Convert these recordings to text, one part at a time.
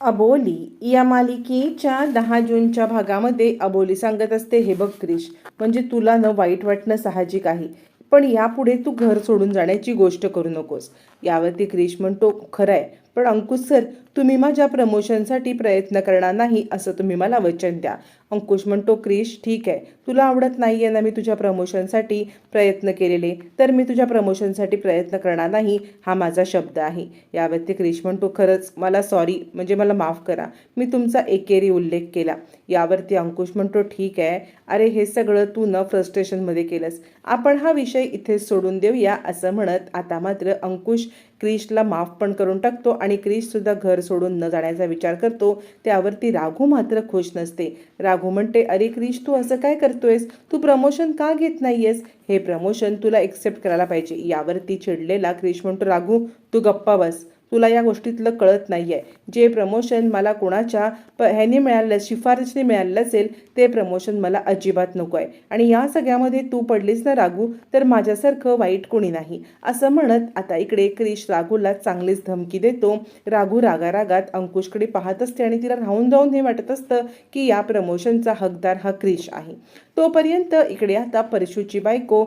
अबोली या मालिकेच्या दहा जूनच्या भागामध्ये अबोली सांगत असते हे बघ क्रिश म्हणजे तुला न वाईट वाटणं साहजिक आहे पण यापुढे तू घर सोडून जाण्याची गोष्ट करू नकोस. यावरती क्रिश म्हणतो खरं आहे पण अंकुश सर तुम्ही माझ्या प्रमोशनसाठी प्रयत्न करणार नाही असं तुम्ही मला वचन द्या. अंकुश म्हणतो क्रिश ठीक आहे. तुला आवडत नाही आहे ना मी तुझ्या प्रमोशनसाठी प्रयत्न केलेले. तर मी तुझ्या प्रमोशनसाठी प्रयत्न करणार नाही हा माझा शब्द आहे. यावरती क्रिश म्हणतो खरंच मला सॉरी म्हणजे मला माफ करा. मी तुमचा एकेरी उल्लेख केला. यावरती अंकुश म्हणतो ठीक आहे. अरे हे सगळं तू न फ्रस्ट्रेशनमध्ये केलंस. आपण हा विषय इथे सोडून देऊया असं म्हणत आता मात्र अंकुश क्रिशला माफ पण करून टाकतो आणि क्रिशसुद्धा घर सोडून न जाण्याचा विचार करतो. त्यावरती राघू मात्र खुश नसते. राघू म्हणते अरे क्रिश तू असं काय करतोयस? तू प्रमोशन का घेत नाहीयेस? हे प्रमोशन तुला एक्सेप्ट करायला पाहिजे. यावरती चिडलेला क्रिश म्हणतो राघू तू गप्पा बस. तुला या गोष्टीतलं कळत नाही आहे जे प्रमोशन मला कोणाच्या प ह्याने मिळालं शिफारशीने मिळालं असेल ते प्रमोशन मला अजिबात नको आहे आणि या सगळ्यामध्ये तू पडलीस ना रागू तर माझ्यासारखं वाईट कोणी नाही. असं म्हणत आता इकडे क्रिश राघूला चांगलीच धमकी देतो. राघू रागारागात अंकुशकडे पाहत असते आणि तिला राहून जाऊन हे वाटत असतं की या प्रमोशनचा हकदार हा क्रिश आहे. तोपर्यंत इकडे आता परशूची बायको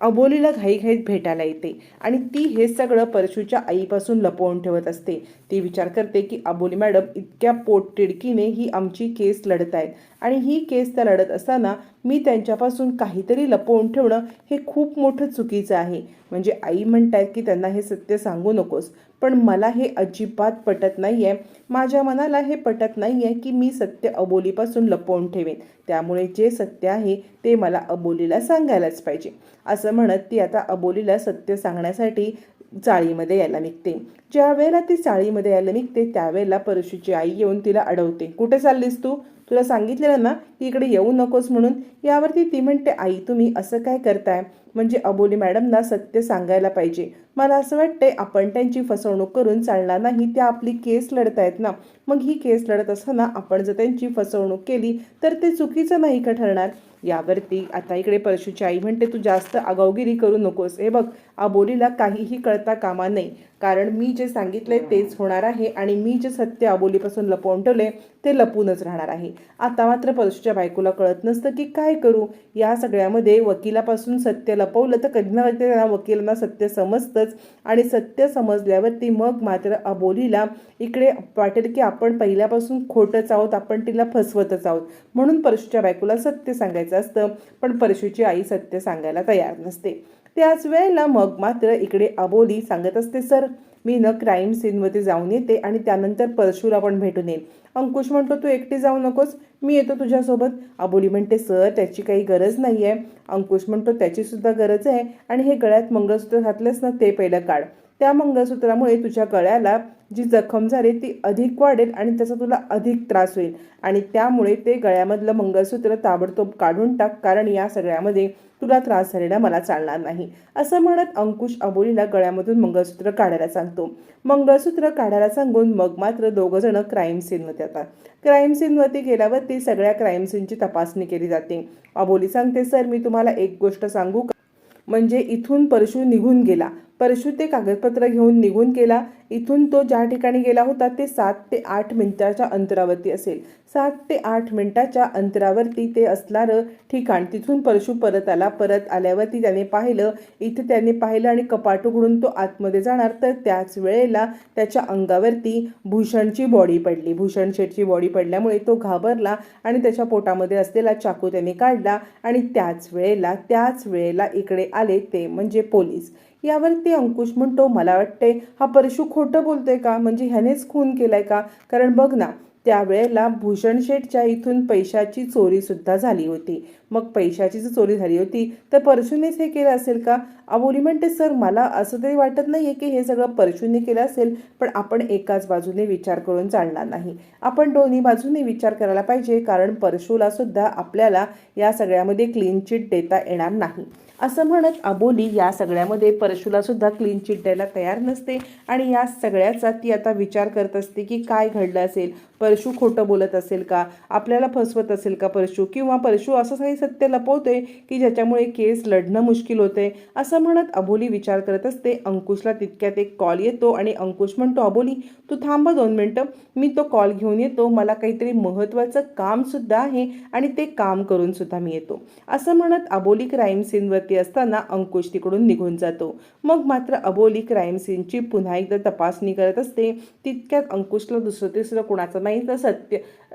अबोलीला घाईघाईत भेटायला येते आणि ती हे सगळं परशूच्या आईपासून लपवून ठेवत असते. ती विचार करते की अबोली मॅडम इतक्या पोटतिडकीने ही आमची केस लढत आहेत. आणि ही केस त्या लढत असताना मी त्यांच्यापासून काहीतरी लपवून ठेवणं हे खूप मोठं चुकीचं आहे. म्हणजे आई म्हणतायत की त्यांना हे सत्य सांगू नकोस. पण मला हे अजिबात पटत नाही आहे माझ्या मनाला हे पटत नाही आहे की मी सत्य अबोलीपासून लपवून ठेवेन. त्यामुळे जे सत्य आहे ते मला अबोलीला सांगायलाच पाहिजे. असं म्हणत ती आता अबोलीला सत्य सांगण्यासाठी चाळीमध्ये यायला निघते. ज्या वेळेला ती चाळीमध्ये यायला निघते त्यावेळेला परशुची आई येऊन तिला अडवते. कुठे चाललीस तू? तुला सांगितलेलं ना की इकडे येऊ नकोस म्हणून यावरती ती म्हणते आई तुम्ही असं काय करताय? म्हणजे अबोली मॅडमना सत्य सांगायला पाहिजे. मला असं वाटतंय आपण त्यांची फसवणूक करून चालणार नाही. त्या आपली केस लढतायत ना. मग ही केस लढत असताना आपण जर त्यांची फसवणूक केली तर ते चुकीचं नाही का ठरणार? यावरती आता इकडे परशूची आई म्हणते तू जास्त आगावगिरी करू नकोस. हे बघ अबोलीला काहीही कळता कामा नाही कारण मी जे सांगितले तेच होणार आहे आणि मी जे सत्य अबोलीपासून लपवून ठेवले ते लपूनच राहणार आहे. आता मात्र परशूच्या बायकोला कळत नसतं की काय करू? या सगळ्यामध्ये वकिलापासून सत्य लपवलं तर कधी ना कधी त्यांना वकिलांना सत्य समजतंच. आणि सत्य समजल्यावरती मग मात्र अबोलीला इकडे वाटेल की आपण पहिल्यापासून खोटंच आहोत आपण तिला फसवतच आहोत. म्हणून परशूच्या बायकोला सत्य सांगायचं असतं पण परशूची आई सत्य सांगायला तयार नसते. त्याच वेळेला मग मात्र इकडे अबोली सांगत असते सर मी न क्राईम सीनमध्ये जाऊन येते आणि त्यानंतर परशूला पण भेटून येईल. अंकुश म्हणतो तू एकटी जाऊ नकोस मी येतो तुझ्यासोबत. अबोली म्हणते सर त्याची काही गरज नाही आहे अंकुश म्हणतो त्याचीसुद्धा गरज आहे आणि हे गळ्यात मंगळसूत्र घातलंस ना ते पहिलं काढ. त्या मंगळसूत्रामुळे तुझ्या गळ्याला जी जखम झाली ती अधिक वाढेल आणि त्याचा तुला अधिक त्रास होईल. आणि त्यामुळे ते गळ्यामधलं मंगळसूत्र ताबडतोब काढून टाक कारण या सगळ्यामध्ये तुला त्रास झालेला मला चालणार नाही. असं म्हणत अंकुश अबोलीला गळ्यामधून मंगळसूत्र काढायला सांगतो. मंगळसूत्र काढायला सांगून मग मात्र दोघं जण क्राईम सीनवर येतात क्राईम सीनवरती गेल्यावरती सगळ्या क्राईम सीनची तपासणी केली जाते. अबोली सांगते सर मी तुम्हाला एक गोष्ट सांगू का? म्हणजे इथून परशू निघून गेला. परशू ते कागदपत्र घेऊन निघून गेला. इथून तो ज्या ठिकाणी गेला होता ते सात ते आठ मिनिटाच्या अंतरावरती असेल. सात ते आठ मिनिटाच्या अंतरावरती ते असणारं ठिकाण तिथून परशु परत आला. परत आल्यावरती त्याने पाहिलं इथे त्याने पाहिलं आणि कपाट उघडून तो आतमध्ये जाणार. तर त्याच वेळेला त्याच्या अंगावरती भूषणची बॉडी पडली. भूषण शेठची बॉडी पडल्यामुळे तो घाबरला आणि त्याच्या पोटामध्ये असलेला चाकू त्याने काढला आणि त्याच वेळेला त्याच वेळेला इकडे आले ते म्हणजे पोलीस. यावरती अंकुश म्हणतो मला वाटते हा परशु खोटं बोलतोय का? म्हणजे ह्यानेच खून केलाय का? कारण बघ ना त्यावेळेला भूषण शेठच्या इथून पैशाची चोरीसुद्धा झाली होती. मग पैशाची जर चोरी झाली होती तर परशूनेच हे केलं असेल का? अबोली म्हणते सर मला असं तरी वाटत नाही आहे की हे सगळं परशूने केलं असेल पण आपण एकाच बाजूने विचार करून चालणार नाही. आपण दोन्ही बाजूने विचार करायला पाहिजे कारण परशूला सुद्धा आपल्याला या सगळ्यामध्ये क्लीन चिट देता येणार नाही. असं म्हणत अबोली या सगळ्यामध्ये परशुला सुद्धा क्लीन चिट द्यायला तयार नसते आणि या सगळ्याचा ती आता विचार करत असते की काय घडलं असेल. पर परशु खोटं बोलत असेल का? आपल्याला फसवत असेल का परशु? किंवा परशु असं काही सत्य लपवते की ज्याच्यामुळे केस लढणं मुश्किल होते असं म्हणत अबोली विचार करत असते. अंकुशला तितक्यात एक कॉल येतो आणि अंकुश म्हणतो अबोली तू थांब दोन मिनटं. मी तो कॉल घेऊन येतो. मला काहीतरी महत्त्वाचं कामसुद्धा आहे आणि ते काम करून सुद्धा मी येतो. असं म्हणत अबोली क्राईम सीनवरती असताना अंकुश तिकडून निघून जातो. मग मात्र अबोली क्राईम सीनची पुन्हा एकदा तपासणी करत असते. तितक्यात अंकुशला दुसरं तिसरं कुणाचं नाही तर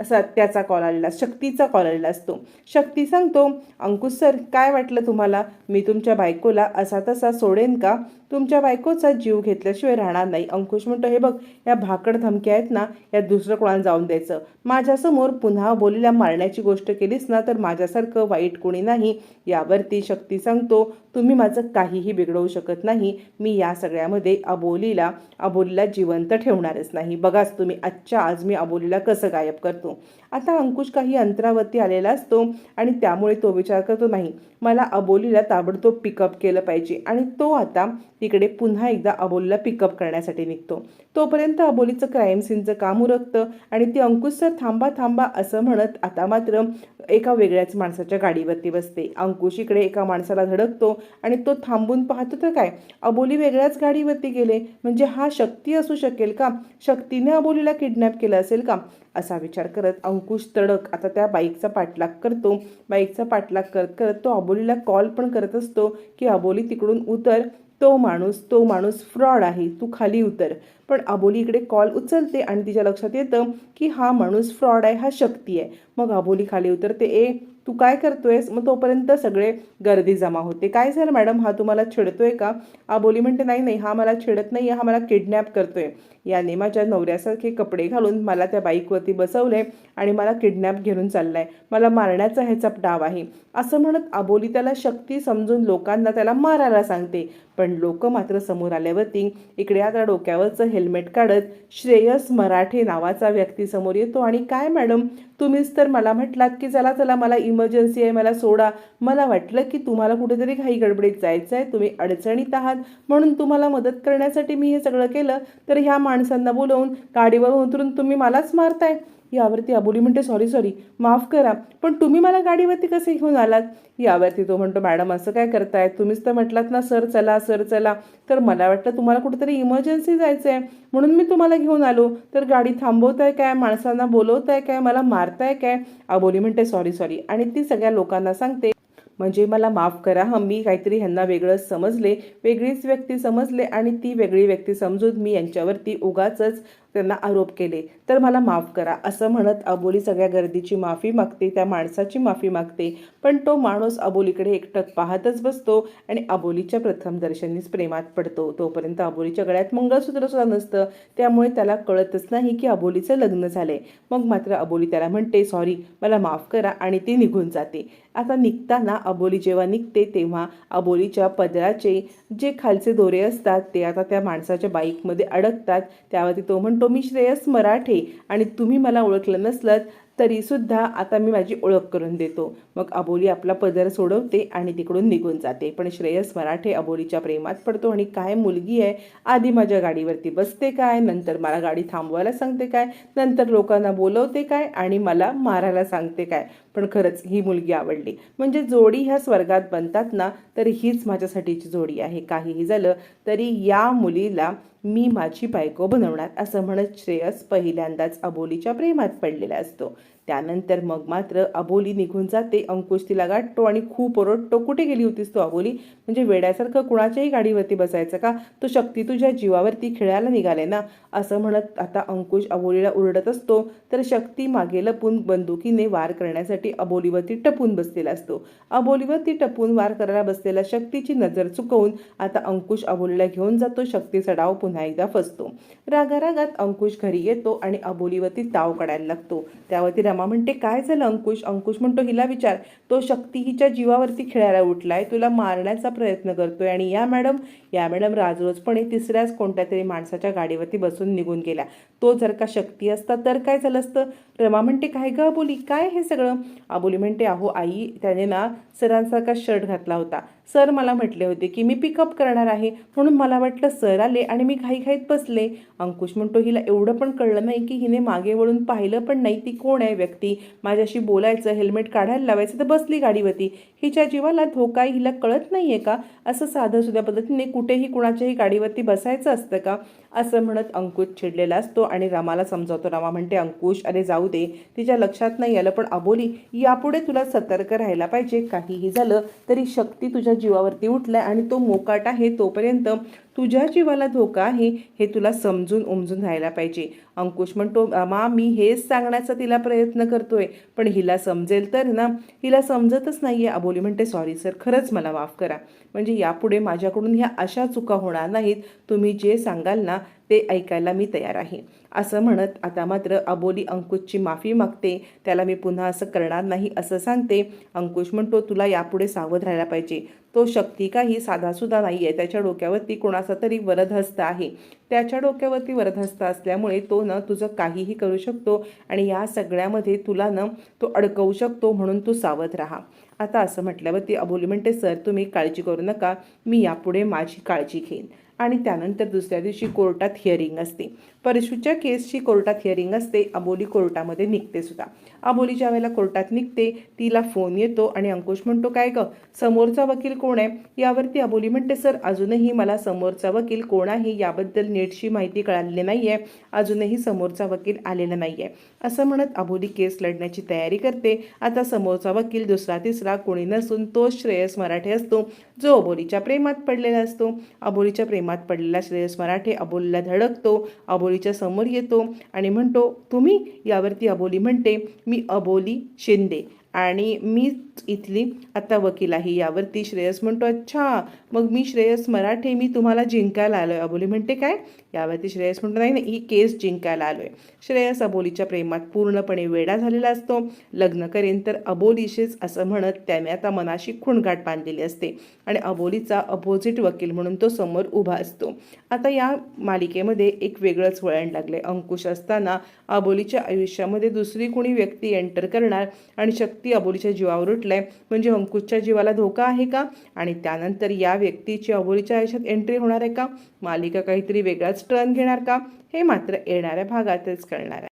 असा त्याचा कॉल आलेला शक्तीचा कॉल आलेला असतो. शक्ती सांगतो अंकुश सर काय वाटलं तुम्हाला? मी तुमच्या बायकोला असा तसा सोडेन का? तुमच्या बायकोचा जीव घेतल्याशिवाय राहणार नाही. अंकुश म्हणतो हे बघ या भाकड धमक्या आहेत ना या दुसरं कोणाला जाऊन द्यायचं? माझ्यासमोर पुन्हा बोलीला मारण्याची गोष्ट केलीस ना तर माझ्यासारखं वाईट कोणी नाही. यावरती शक्ती सांगतो तुम्ही माझं काहीही बिघडवू शकत नाही. मी या सगळ्यामध्ये अबोलीला अबोलीला जिवंत ठेवणारच नाही. बघाच तुम्ही आजच्या आज मी अबोलीला कसं गायब करतो? आता अंकुश काही अंतरावरती आलेला असतो आणि त्यामुळे तो विचार करतो नाही मला अबोलीला ताबडतोब पिकअप केलं पाहिजे. आणि तो आता तिकडे पुन्हा एकदा अबोलीला पिकअप करण्यासाठी निघतो. तोपर्यंत अबोलीचं क्राईम सीनचं काम उरकतं आणि ती अंकुश सर थांबा थांबा असं म्हणत आता मात्र एका वेगळ्याच माणसाच्या गाडीवरती बसते. अंकुश इकडे एका माणसाला धडकतो आणि तो थांबून पाहतो तर काय अबोली वेगळ्याच गाडीवरती गेले? म्हणजे हा शक्ती असू शकेल का? शक्तीने अबोलीला किडनॅप केलं असेल का? असा विचार करत अंकुश तडक आता त्या बाईकचा पाठलाग करतो. बाईकचा पाठलाग करत करत तो अबोलीला कॉल पण करत असतो की अबोली तिकडून उतर. तो माणूस तो माणूस फ्रॉड आहे. तू खाली उतर. पण अबोली इकडे कॉल उचलते आणि तिच्या लक्षात येतं की हा माणूस फ्रॉड आहे हा शक्ती आहे. मग अबोली खाली उतरते ए तू काय करतोयस? मग तोपर्यंत सगळे गर्दी जमा होते. काय झालं मॅडम? हा तुम्हाला छेडतोय का? अबोली म्हणते नाही नाही हा मला छेडत नाही हा मला किडनॅप करतोय. याने माझ्या नवऱ्यासारखे कपडे घालून मला त्या बाईकवरती बसवले आणि मला किडनॅप घेऊन चाललाय. मला मारण्याचा ह्याचा डाव आहे. असं म्हणत अबोली त्याला शक्ती समजून लोकांना त्याला मारायला सांगते. पण लोक मात्र समोर आल्यावरती इकडे आता डोक्यावरचं हे हेल्मेट काढत श्रेयस मराठे नावाचा व्यक्ती समोर येतो. आणि काय मॅडम? तुम्हीच तर मला म्हटलात की चला चला मला इमर्जन्सी आहे मला सोडा. मला वाटलं की तुम्हाला कुठेतरी घाई गडबडीत जायचं आहे तुम्ही अडचणीत आहात. म्हणून तुम्हाला मदत करण्यासाठी मी हे सगळं केलं. तर ह्या माणसांना बोलवून गाडीवर उतरून तुम्ही मलाच मारताय. यावरती अबोली म्हणते सॉरी सॉरी माफ करा पण तुम्ही मला गाडीवरती कसे घेऊन आलात? यावरती तो म्हणतो मॅडम असं काय करताय? तुम्हीच तर म्हटलात ना सर चला सर चला. तर मला वाटलं तुम्हाला कुठेतरी इमर्जन्सी जायचं आहे म्हणून मी तुम्हाला घेऊन आलो. तर गाडी थांबवताय काय? माणसांना बोलवताय काय? मला मारताय काय? अबोली म्हणते सॉरी सॉरी आणि ती सगळ्या लोकांना सांगते म्हणजे मला माफ करा हं मी काहीतरी ह्यांना वेगळंच समजले वेगळीच व्यक्ती समजले आणि ती वेगळी व्यक्ती समजून मी यांच्यावरती उगाचच त्यांना आरोप केले. तर मला माफ करा असं म्हणत अबोली सगळ्या गर्दीची माफी मागते त्या माणसाची माफी मागते. पण तो माणूस अबोलीकडे एकटक पाहतच बसतो आणि अबोलीच्या प्रथम दर्शनीच प्रेमात पडतो. तोपर्यंत अबोलीच्या गळ्यात मंगळसूत्र सुद्धा नसतं. त्यामुळे त्याला कळतच नाही की अबोलीचं लग्न झालंय. मग मात्र अबोली त्याला म्हणते सॉरी मला माफ करा आणि ती निघून जाते. आता निघताना अबोली जेव्हा निघते तेव्हा अबोलीच्या पदराचे जे खालचे दोरे असतात ते आता त्या माणसाच्या बाईकमध्ये अडकतात. त्यावरती तो म्हणतो मी श्रेयस मराठे आणि तुम्ही मला ओळखलं नसलं तरीसुद्धा आता मी माझी ओळख करून देतो. मग अबोली आपला पदर सोडवते आणि तिकडून निघून जाते. पण श्रेयस मराठे अबोलीच्या प्रेमात पडतो आणि काय मुलगी आहे? आधी माझ्या गाडीवरती बसते काय? नंतर मला गाडी थांबवायला सांगते काय? नंतर लोकांना बोलवते काय? आणि मला मारायला सांगते काय? पण खरंच ही मुलगी आवडली. म्हणजे जोडी ह्या स्वर्गात बनतात ना तर हीच माझ्यासाठीची जोडी आहे. काहीही झालं तरी या मुलीला मी माझी बायको बनवणार असं म्हणत श्रेयस पहिल्यांदाच अबोलीच्या प्रेमात पडलेला असतो. त्यानंतर मग मात्र अबोली निघून जाते अंकुश तिला गाठतो आणि खूप ओरडतो कुठे गेली होतीस तू अबोली? म्हणजे वेड्यासारखं कुणाच्याही गाडीवरती बसायचं का? तो शक्ती तुझ्या जीवावरती खेळायला निघाले ना? असं म्हणत आता अंकुश अबोलीला उरडत असतो. तर शक्ती मागे लपून बंदुकीने वार करण्यासाठी अबोलीवरती टपून बसलेला असतो. अबोलीवरती टपून वार करायला बसलेल्या शक्तीची नजर चुकवून आता अंकुश अबोलीला घेऊन जातो. शक्तीचा डाव पुन्हा एकदा फसतो. रागारागात अंकुश घरी येतो आणि अबोलीवरती ताव काढायला लागतो. त्यावरती रमा म्हणते काय झालं अंकुश? अंकुश म्हणतो हिला विचार. तो शक्ती हिच्या जीवावरती खेळायला उठलाय. तुला मारण्याचा प्रयत्न करतोय. आणि या मॅडम या मॅडम राजरोजपणे तिसऱ्याच कोणत्या तरी माणसाच्या गाडीवरती बसून निघून गेल्या. तो जर का शक्ती असता तर काय झालं असतं? रमा म्हणते काय ग बोली काय हे सगळं? अबोली म्हणते अहो आई त्याने ना सरांसारखा शर्ट घातला होता. सर मला म्हटले होते की मी पिकअप करणार आहे. म्हणून मला वाटलं सर आले आणि मी घाईघाईत बसले. अंकुश म्हणतो हिला एवढं पण कळलं नाही की हिने मागे वळून पाहिलं पण नाही ती कोण आहे व्यक्ती. माझ्याशी बोलायचं हेल्मेट काढायला लावायचं तर बसली गाडीवरती. हिच्या जीवाला धोका हिला कळत नाही आहे का? असं साधं सुद्धा पद्धतीने कुठेही कुणाच्याही गाडीवरती बसायचं असतं का? असं म्हणत अंकुश चिडलेला असतो आणि रामाला समजावतो रामा म्हणते अंकुश अरे जाऊ दे तिच्या लक्षात नाही आलं पण अबोली यापुढे तुला सतर्क राहायला पाहिजे. काहीही झालं तरी शक्ती तुझ्या जीवावरती उठलाय आणि तो मोकाट आहे तोपर्यंत तुझ्या जीवाला धोका आहे हे तुला समजून उमजून राहायला पाहिजे. अंकुश म्हणतो मा मी हेच सांगण्याचा तिला प्रयत्न करतोय पण हिला समजेल तर ना? हिला समजतच नाही आहे अबोली म्हणते सॉरी सर खरंच मला माफ करा. म्हणजे यापुढे माझ्याकडून ह्या अशा चुका होणार नाहीत. तुम्ही जे सांगाल ना ते ऐकायला मी तयार आहे. असं म्हणत आता मात्र अबोली अंकुशची माफी मागते. त्याला मी पुन्हा असं करणार नाही असं सांगते. अंकुश म्हणतो तुला यापुढे सावध राहायला पाहिजे. तो शक्ती काही साधासुद्धा नाही आहे त्याच्या डोक्यावरती कोणाचा तरी वरदहस्त आहे. त्याच्या डोक्यावरती वरदहस्त असल्यामुळे तो न तुझं काहीही करू शकतो आणि या सगळ्यामध्ये तुला न तो अडकवू शकतो म्हणून तू सावध राहा. आता असं म्हटल्यावरती अबोली म्हणते सर तुम्ही काळजी करू नका. मी यापुढे माझी काळजी घेईन. आणि त्यानंतर दुसऱ्या दिवशी कोर्टात हिअरिंग असते. परशूच्या केसची कोर्टात हिअरिंग असते अबोली कोर्टामध्ये निघते सुद्धा. अबोली ज्या वेळेला कोर्टात निघते तिला फोन येतो आणि अंकुश म्हणतो काय ग समोरचा वकील कोण आहे? यावरती अबोली म्हणते सर अजूनही मला समोरचा वकील कोण आहे? याबद्दल नीटशी माहिती कळालेली नाही आहे अजूनही समोरचा वकील आलेला नाही आहे असं म्हणत अबोली केस लढण्याची तयारी करते. आता समोरचा वकील दुसरा तिसरा कोणी नसून तोच श्रेयस मराठे असतो जो अबोलीच्या प्रेमात पडलेला असतो. अबोलीच्या प्रेमात पडलेला श्रेयस मराठे अबोलीला धडकतो अबोलीच्या समोर येतो आणि म्हणतो तुम्ही यावरती अबोली म्हणते मी अबोली शिंदे आणि मीच इथली आता वकील आहे यावरती श्रेयस म्हणतो अच्छा मग मी श्रेयस मराठे मी तुम्हाला जिंकायला आलो आहे अबोली म्हणते काय? यावरती श्रेयस म्हणतो नाही ना ही केस जिंकायला आलो आहे श्रेयस अबोलीच्या प्रेमात पूर्णपणे वेडा झालेला असतो. लग्न करेन तर अबोलीशीच असं म्हणत त्याने आता मनाशी खुणगाठ बांधलेली असते आणि अबोलीचा अपोजिट वकील म्हणून तो समोर उभा असतो. आता या मालिकेमध्ये एक वेगळंच वळण लागले अंकुश असताना अबोलीच्या आयुष्यामध्ये दुसरी कोणी व्यक्ती एंटर करणार आणि शक्ती अबोलीच्या जीवावर उठलाय म्हणजे अंकुशच्या जीवाला धोका आहे का? आणि त्यानंतर या व्यक्तीची अबोलीच्या आयुष्यात एंट्री होणार आहे का? मालिका काहीतरी वेगळाच टर्न घेणार का? हे मात्र येणाऱ्या भागातच कळणार आहे.